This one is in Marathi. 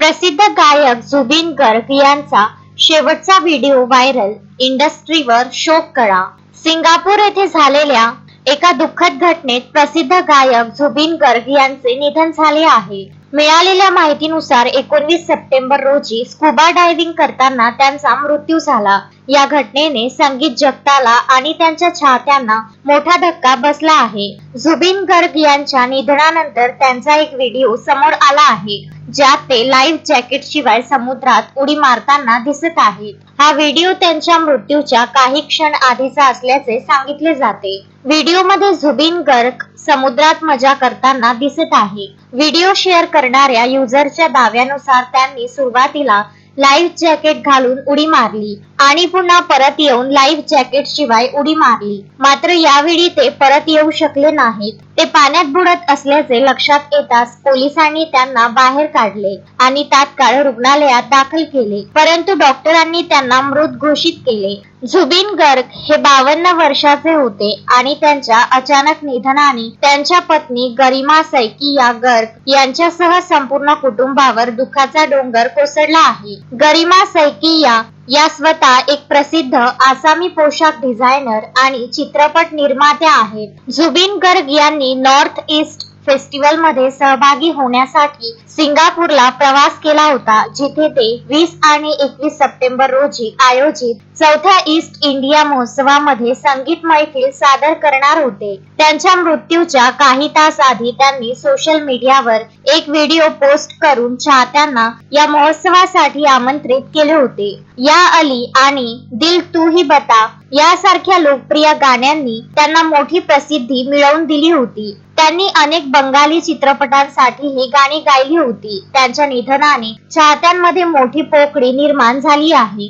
प्रसिद्ध गायक जुबिन गर्ग यांचा शेवटचा व्हिडिओ व्हायरल इंडस्ट्रीवर शोक कळा सिंगापूर येथे झालेल्या एका दुःखद घटनेत प्रसिद्ध गायक झुबिन गर्ग यांचे निधन झाले आहे. मिळालेल्या माहितीनुसार एकोणवीस सप्टेंबर रोजी स्कुबा डायव्हिंग करताना त्यांचा मृत्यू झाला. या घटनेने संगीत जगताला आणि त्यांच्या चाहत्यांना मोठा धक्का बसला आहे. जुबिन गर्ग यांच्या निधनानंतर त्यांचा एक व्हिडिओ समोर आला आहे ज्यात ते लाईव्ह जॅकेट शिवाय समुद्रात उडी मारताना दिसत आहेत. हा व्हिडिओ त्यांच्या मृत्यूच्या काही क्षण आधीचा असल्याचे सांगितले जाते. व्हिडिओमध्ये झुबिन गर्ग समुद्रात मजा करताना दिसत आहे. व्हिडिओ शेअर करणाऱ्या युजरच्या दाव्यानुसार त्यांनी सुरुवातीला लाईफ जॅकेट घालून उडी मारली. आणि पुन्हा परत येऊन लाईफ जॅकेट शिवाय उडी मारली. मात्र यावेळी ते परत येऊ शकले नाहीत. ते पाण्यात बुडत असल्याचे लक्षात येताच पोलिसांनी त्यांना बाहेर काढले आणि तात्काळ रुग्णालयात दाखल केले. परंतु डॉक्टरांनी त्यांना मृत घोषित केले. झुबिन गर्ग हे बावन्न वर्षाचे होते आणि त्यांच्या अचानक निधनाने त्यांच्या पत्नी गरिमा सैकिया गर्ग यांच्यासह संपूर्ण कुटुंबावर दुःखाचा डोंगर कोसळला आहे. गरिमा सैकिया या स्वतः एक प्रसिद्ध आसामी पोशाख डिझायनर आणि चित्रपट निर्मात्या आहेत. जुबिन गर्ग यांनी नॉर्थ ईस्ट फेस्टिवलमध्ये सहभागी होण्यासाठी सिंगापूरला प्रवास केला होता जिथे ते वीस आणि एकवीस सप्टेंबर रोजी आयोजित चौथ्या ईस्ट इंडिया महोत्सवामध्ये संगीत मैफिल सादर करणार होते. त्यांच्या मृत्यूच्या काही तास आधी त्यांनी सोशल मीडियावर एक व्हिडिओ पोस्ट करून चाहत्यांना या महोत्सवासाठी आमंत्रित केले होते. या अली आणि दिल तू ही बता यासारख्या लोकप्रिय गाण्यांनी त्यांना मोठी प्रसिद्धी मिळवून दिली होती. त्यांनी अनेक बंगाली चित्रपटांसाठी ही गाणी गायली होती. त्यांच्या निधनाने चाहत्यांमध्ये मोठी पोकळी निर्माण झाली आहे.